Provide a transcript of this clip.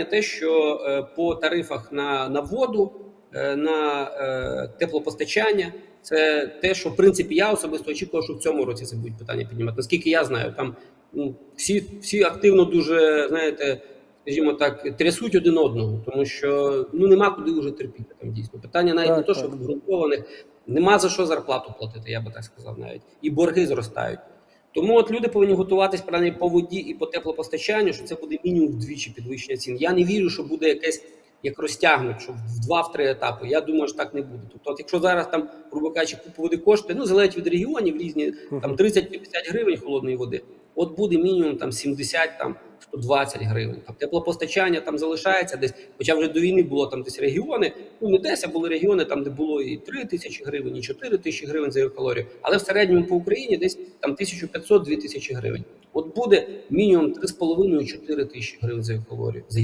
питання те, що е, по тарифах на, на воду, е, на е, теплопостачання, це те, що в принципі я особисто очікував, що в цьому році це будуть питання піднімати. Наскільки я знаю, там ну, всі, всі активно дуже знаєте, скажімо так, трясуть один одного, тому що ну нема куди вже терпіти. Там дійсно питання навіть Так, не то, що обґрунтованих, нема за що зарплату платити, я би так сказав, навіть і борги зростають. Тому от люди повинні готуватись правильно по воді і по теплопостачанню, що це буде мінімум вдвічі підвищення цін. Я не вірю, що буде якесь як розтягнуть, що в два-в три етапи. Я думаю, що так не буде. Тобто, от якщо зараз там, грубо кажучи, купу води коштує, ну залежить від регіонів різні, там 30-50 гривень холодної води. От буде мінімум там 70, там 120 гривень. Там теплопостачання там залишається десь, хоча вже до війни було там десь регіони. Ну не десь, а були регіони, там де було і 3 тисячі гривень, і 4 тисячі гривень за калорію. Але в середньому по Україні десь там 1500-2 тисячі гривень. От буде мінімум 3,5-4 тисячі гривень за калорію за